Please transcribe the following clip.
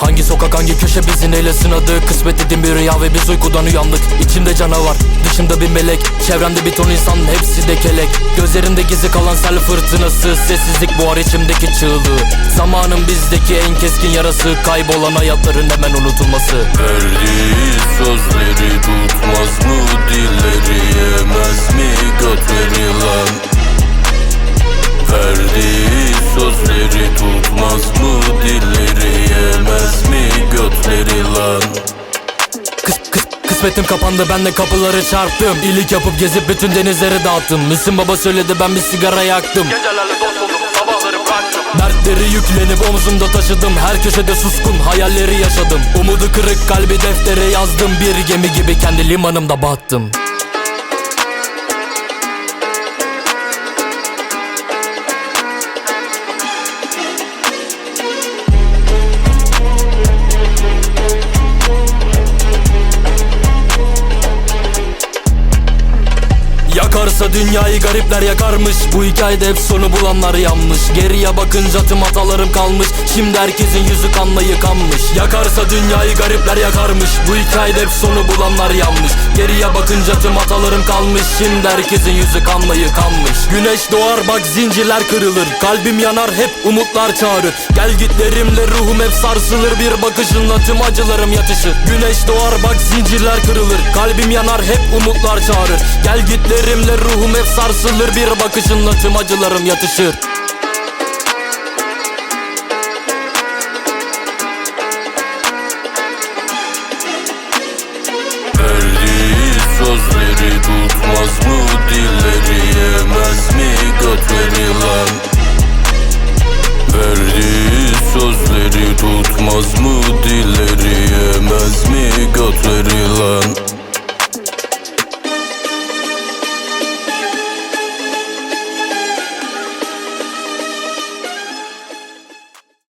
Hangi sokak hangi köşe bizi neyle sınadı Kısmet dedim bir rüya ve biz uykudan uyandık. İçimde canavar dışımda bir melek. Çevremde bir ton insan hepsi de kelek. Gözlerimde gizli kalan sel fırtınası. Sessizlik buhar içimdeki çığlığı. Zamanın bizdeki en keskin yarası. Kaybolan hayatların hemen unutulması. Kısmetim kapandı ben de kapıları çarptım. İyilik yapıp gezip bütün denizleri dağıttım. Müslüm baba söyledi ben bir sigara yaktım. Gecelerle dost oldum sabahları bıraktım. Dertleri yüklenip omzumda taşıdım. Her köşede suskun hayalleri yaşadım. Umudu kırık kalbi deftere yazdım. Bir gemi gibi kendi limanımda battım Yakarsa dünyayı garipler yakarmış. Bu hikayede hep sonu bulanlar yanmış. Geriye bakınca tüm hatalarım kalmış. Şimdi herkesin yüzü kanla yıkanmış. Yakarsa dünyayı garipler yakarmış. Bu hikayede hep sonu bulanlar yanmış. Geriye bakınca tüm hatalarım kalmış. Şimdi herkesin yüzü kanla yıkanmış. Güneş doğar bak zincirler kırılır. Kalbim yanar hep umutlar çağırır. Gel gitlerimle ruhum hep sarsılır. Bir bakışınla tüm acılarım yatışır. Güneş doğar bak zincirler kırılır. Kalbim yanar hep umutlar çağırır. Gel gitlerimle ruhum hep sarsılır. Bir bakışınla tüm acılarım yatışır